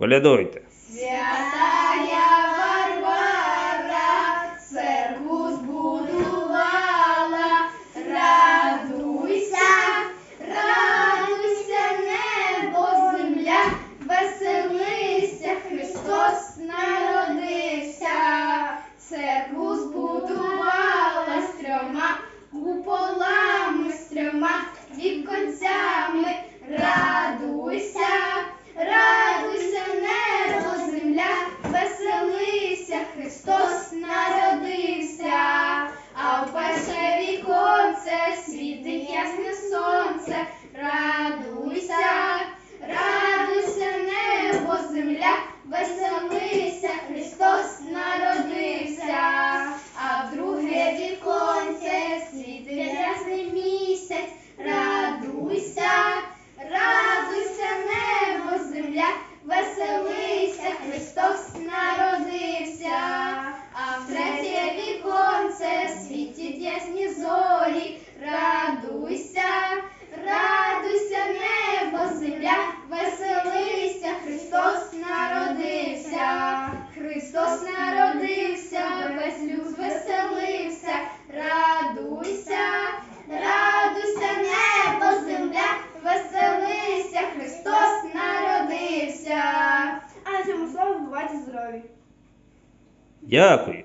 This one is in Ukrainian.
Колядуйте. Сонце, радуйся, радуйся, небо, земля, веселися, Христос Дякую.